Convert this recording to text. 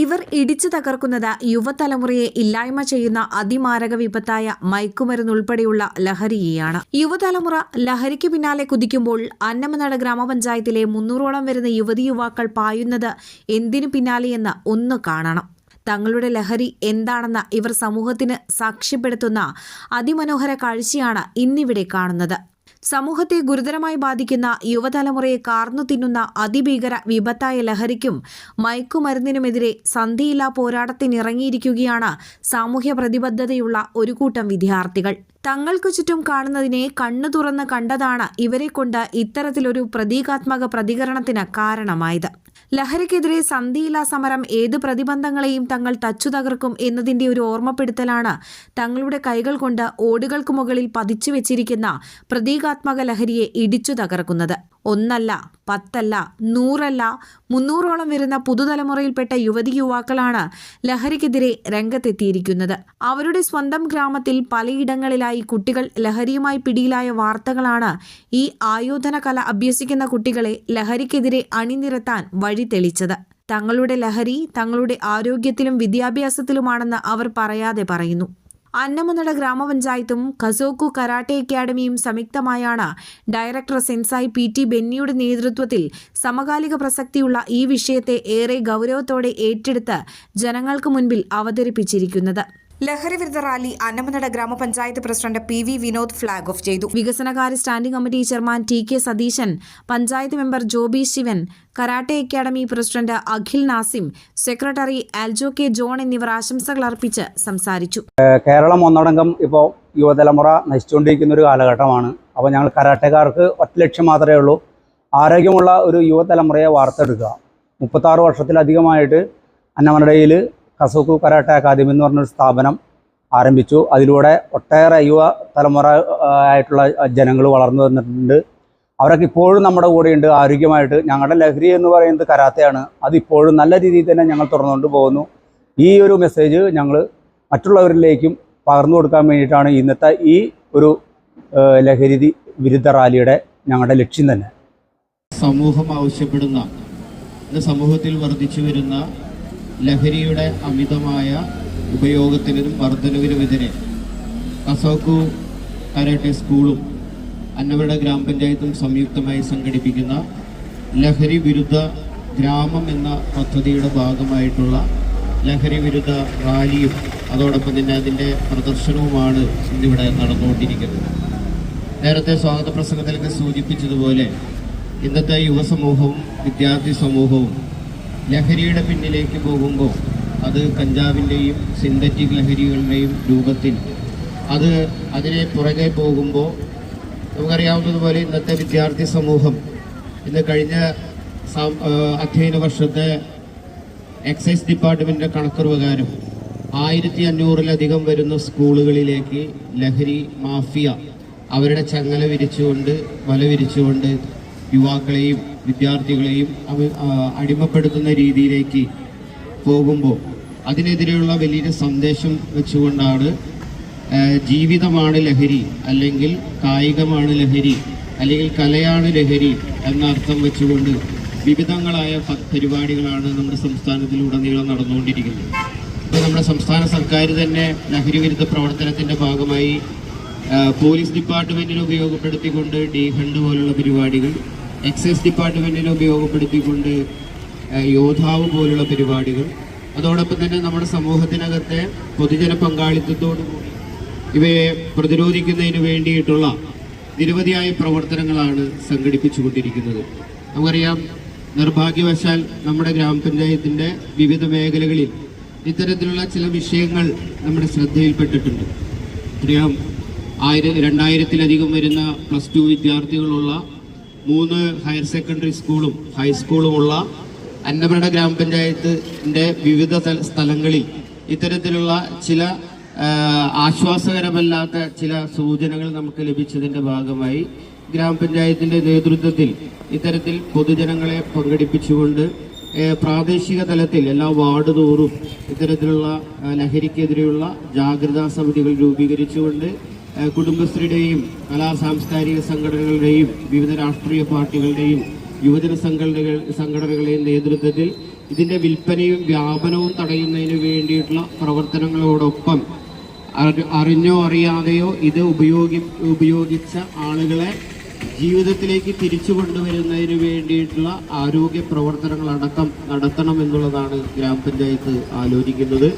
ഇവർ ഇടിച്ചു തകർക്കുന്നത് യുവതലമുറയെ ഇല്ലായ്മ ചെയ്യുന്ന അതിമാരക വിപത്തായ മയക്കുമരുന്നുൾപ്പെടെയുള്ള ലഹരിയെയാണ്. യുവതലമുറ ലഹരിക്ക് പിന്നാലെ കുതിക്കുമ്പോൾ അന്നമനട ഗ്രാമപഞ്ചായത്തിലെ മുന്നൂറോളം വരുന്ന യുവതി യുവാക്കൾ പായുന്നത് എന്തിനു പിന്നാലെയെന്ന് ഒന്ന് കാണണം. തങ്ങളുടെ ലഹരി എന്താണെന്ന് ഇവർ സമൂഹത്തിന് സാക്ഷ്യപ്പെടുത്തുന്ന അതിമനോഹര കാഴ്ചയാണ് ഇന്നിവിടെ കാണുന്നത്. സമൂഹത്തെ ഗുരുതരമായി ബാധിക്കുന്ന യുവതലമുറയെ കാർന്നു തിന്നുന്ന അതിഭീകര വിപത്തായ ലഹരിക്കും മയക്കുമരുന്നിനുമെതിരെ സന്ധിയില്ലാ പോരാട്ടത്തിനിറങ്ങിയിരിക്കുകയാണ് സാമൂഹ്യ പ്രതിബദ്ധതയുള്ള ഒരു കൂട്ടം വിദ്യാർത്ഥികൾ. തങ്ങൾക്കു ചുറ്റും കാണുന്നതിനെ കണ്ണു തുറന്ന് കണ്ടതാണ് ഇവരെ കൊണ്ട് ഇത്തരത്തിലൊരു പ്രതീകാത്മക പ്രതികരണത്തിന് കാരണമായത്. ലഹരിക്കെതിരെ സന്ധിയില്ലാ സമരം ഏത് പ്രതിബന്ധങ്ങളെയും തങ്ങൾ തച്ചു തകർക്കും എന്നതിന്റെ ഒരു ഓർമ്മപ്പെടുത്തലാണ് തങ്ങളുടെ കൈകൾ കൊണ്ട് ഓടുകൾക്ക് മുകളിൽ പതിച്ചു വെച്ചിരിക്കുന്ന പ്രതീകാത്മക ലഹരിയെ ഇടിച്ചു തകർക്കുന്നത്. ഒന്നല്ല പത്തല്ല നൂറല്ല മുന്നൂറോളം വരുന്ന പുതുതലമുറയിൽപ്പെട്ട യുവതി യുവാക്കളാണ് ലഹരിക്കെതിരെ രംഗത്തെത്തിയിരിക്കുന്നത്. അവരുടെ സ്വന്തം ഗ്രാമത്തിൽ പലയിടങ്ങളിലായി കുട്ടികൾ ലഹരിയുമായി പിടിയിലായ വാർത്തകളാണ് ഈ ആയോധന കല അഭ്യസിക്കുന്ന കുട്ടികളെ ലഹരിക്കെതിരെ അണിനിരത്താൻ വഴി തെളിച്ചത് തങ്ങളുടെ ലഹരി തങ്ങളുടെ ആരോഗ്യത്തിലും വിദ്യാഭ്യാസത്തിലുമാണെന്ന് അവർ പറയാതെ പറയുന്നു. അന്നമനട ഗ്രാമപഞ്ചായത്തും കസോക്കു കരാട്ടെ അക്കാദമിയും സംയുക്തമായാണ് ഡയറക്ടർ സെൻസായി പി ടി ബെന്നിയുടെ നേതൃത്വത്തിൽ സമകാലിക പ്രസക്തിയുള്ള ഈ വിഷയത്തെ ഏറെ ഗൗരവത്തോടെ ഏറ്റെടുത്ത് ജനങ്ങൾക്ക് മുൻപിൽ അവതരിപ്പിച്ചിരിക്കുന്നത്. ലഹരി വിരുദ്ധ rally Annamanada Gramapanchayat president P V Vinod flag off ചെയ്തു. വികസനകാര്യ standing committee chairman T K Satheesan panchayat member Joby Shivan karate academy president Akhil Nazim secretary Aljo K John എന്നിവർ ആശംസകൾ അർപ്പിച്ച് സംസാരിച്ചു. കേരളം ഒന്നടങ്കം ഇപ്പോൾ യുവതലമുറ നശിച്ചുകൊണ്ടിരിക്കുന്ന ഒരു കാലഘട്ടമാണ്. അപ്പോൾ ഞങ്ങൾ കരാട്ടക്കാർക്ക് ഒറ്റ ലക്ഷ്യം മാത്രമേ ഉള്ളൂ. ആരോഗ്യമുള്ള ഒരു യുവതലമുറയെ വാർത്തെടുക്കുക. മുപ്പത്താറ് വർഷത്തിലധികമായിട്ട് അന്നമനടയിൽ കസോക്കു കരാട്ടെ അക്കാദമി എന്ന് പറഞ്ഞൊരു സ്ഥാപനം ആരംഭിച്ചു. അതിലൂടെ ഒട്ടേറെ യുവ തലമുറ ആയിട്ടുള്ള ജനങ്ങൾ വളർന്നു വന്നിട്ടുണ്ട്. അവരൊക്കെ ഇപ്പോഴും നമ്മുടെ കൂടെയുണ്ട്. ആരോഗ്യമായിട്ട് ഞങ്ങളുടെ ലഹരി എന്ന് പറയുന്നത് കരാത്തയാണ്. അതിപ്പോഴും നല്ല രീതിയിൽ തന്നെ ഞങ്ങൾ തുറന്നുകൊണ്ട് പോകുന്നു. ഈ ഒരു മെസ്സേജ് ഞങ്ങൾ മറ്റുള്ളവരിലേക്കും പകർന്നു കൊടുക്കാൻ വേണ്ടിയിട്ടാണ് ഇന്നത്തെ ഈ ഒരു ലഹരി വിരുദ്ധ റാലിയുടെ ഞങ്ങളുടെ ലക്ഷ്യം തന്നെ. സമൂഹം ആവശ്യപ്പെടുന്ന സമൂഹത്തിൽ വർദ്ധിച്ചു വരുന്ന ലഹരിയുടെ അമിതമായ ഉപയോഗത്തിനും വർധനവിനുമെതിരെ കസോക്കു കരാട്ടെ സ്കൂളും അന്നവരുടെ ഗ്രാമപഞ്ചായത്തും സംയുക്തമായി സംഘടിപ്പിക്കുന്ന ലഹരി വിരുദ്ധ ഗ്രാമം എന്ന പദ്ധതിയുടെ ഭാഗമായിട്ടുള്ള ലഹരി വിരുദ്ധ റാലിയും അതോടൊപ്പം തന്നെ അതിന്റെ പ്രദർശനവുമാണ് ഇന്നിവിടെ നടന്നുകൊണ്ടിരിക്കുന്നത്. നേരത്തെ സ്വാഗത പ്രസംഗത്തിലേക്ക് സൂചിപ്പിച്ചതുപോലെ ഇന്നത്തെ യുവസമൂഹവും വിദ്യാർത്ഥി സമൂഹവും ലഹരിയുടെ പിന്നിലേക്ക് പോകുമ്പോൾ അത് കഞ്ചാവിന്റെയും സിന്തറ്റിക് ലഹരികളുടെയും രൂപത്തിൽ. അത് അതിനെ പുറകെ പോകുമ്പോൾ നമുക്കറിയാവുന്നതുപോലെ ഇന്നത്തെ വിദ്യാർത്ഥി സമൂഹം ഇന്ന് കഴിഞ്ഞ അധ്യയന വർഷത്തെ എക്സൈസ് ഡിപ്പാർട്ട്മെന്റിന്റെ കണക്ക് പ്രകാരം ആയിരത്തി അഞ്ഞൂറിലധികം വരുന്ന സ്കൂളുകളിലേക്ക് ലഹരി മാഫിയ അവരുടെ ചങ്ങല വിരിച്ചുകൊണ്ട് വല വിരിച്ചുകൊണ്ട് യുവാക്കളെയും വിദ്യാർത്ഥികളെയും അവ- അടിമപ്പെടുത്തുന്ന രീതിയിലേക്ക് പോകുമ്പോൾ അതിനെതിരെയുള്ള വലിയൊരു സന്ദേശം വെച്ചുകൊണ്ടാണ് ജീവിതമാണ് ലഹരി അല്ലെങ്കിൽ കായികമാണ് ലഹരി അല്ലെങ്കിൽ കലയാണ് ലഹരി എന്ന അർത്ഥം വെച്ചുകൊണ്ട് വിവിധങ്ങളായ പരിപാടികളാണ് നമ്മുടെ സംസ്ഥാനത്തിലുടനീളം നടന്നുകൊണ്ടിരിക്കുന്നത്. ഇപ്പോൾ നമ്മുടെ സംസ്ഥാന സർക്കാർ തന്നെ ലഹരി വിരുദ്ധ പ്രവർത്തനത്തിന്റെ ഭാഗമായി പോലീസ് ഡിപ്പാർട്ട്മെന്റിനെ ഉപയോഗപ്പെടുത്തിക്കൊണ്ട് ഡി ഹണ്ട് പോലുള്ള പരിപാടികൾ എക്സൈസ് ഡിപ്പാർട്ട്മെന്റിനെ ഉപയോഗപ്പെടുത്തിക്കൊണ്ട് യോദ്ധാവ് പോലുള്ള പരിപാടികൾ. അതോടൊപ്പം തന്നെ നമ്മുടെ സമൂഹത്തിനകത്തെ പൊതുജന പങ്കാളിത്തത്തോടു കൂടി ഇവയെ പ്രതിരോധിക്കുന്നതിന് വേണ്ടിയിട്ടുള്ള നിരവധിയായ പ്രവർത്തനങ്ങളാണ് സംഘടിപ്പിച്ചുകൊണ്ടിരിക്കുന്നത്. നമുക്കറിയാം നിർഭാഗ്യവശാൽ നമ്മുടെ ഗ്രാമപഞ്ചായത്തിന്റെ വിവിധ മേഖലകളിൽ ഇത്തരത്തിലുള്ള ചില വിഷയങ്ങൾ നമ്മുടെ ശ്രദ്ധയിൽപ്പെട്ടിട്ടുണ്ട്. അറിയാം ആയിരം രണ്ടായിരത്തിലധികം വരുന്ന പ്ലസ് ടു വിദ്യാർത്ഥികളുള്ള മൂന്ന് ഹയർ സെക്കൻഡറി സ്കൂളും ഹൈസ്കൂളുമുള്ള അന്നമനട ഗ്രാമപഞ്ചായത്തിന്റെ വിവിധ സ്ഥലങ്ങളിൽ ഇത്തരത്തിലുള്ള ചില ആശ്വാസകരമല്ലാത്ത ചില സൂചനകൾ നമുക്ക് ലഭിച്ചതിന്റെ ഭാഗമായി ഗ്രാമപഞ്ചായത്തിന്റെ നേതൃത്വത്തിൽ ഇത്തരത്തിൽ പൊതുജനങ്ങളെ പങ്കെടുപ്പിച്ചുകൊണ്ട് പ്രാദേശിക തലത്തിൽ എല്ലാ വാർഡ് തോറും ഇത്തരത്തിലുള്ള ലഹരിക്കെതിരെയുള്ള ജാഗ്രതാ സമിതികൾ രൂപീകരിച്ചുകൊണ്ട് കുടുംബശ്രീയുടെയും കലാ സാംസ്കാരിക സംഘടനകളുടെയും വിവിധ രാഷ്ട്രീയ പാർട്ടികളുടെയും യുവജന സംഘടനകൾ സംഘടനകളുടെയും നേതൃത്വത്തിൽ ഇതിന്റെ വിൽപ്പനയും വ്യാപനവും തടയുന്നതിന് വേണ്ടിയിട്ടുള്ള പ്രവർത്തനങ്ങളോടൊപ്പം അറി- അറിഞ്ഞോ അറിയാതെയോ ഇത് ഉപയോഗി ഉപയോഗിച്ച ആളുകളെ ജീവിതത്തിലേക്ക് തിരിച്ചു കൊണ്ടുവരുന്നതിന് വേണ്ടിയിട്ടുള്ള ആരോഗ്യ പ്രവർത്തനങ്ങളടക്കം നടത്തണം എന്നുള്ളതാണ് ഗ്രാമപഞ്ചായത്ത് ആലോചിക്കുന്നത്.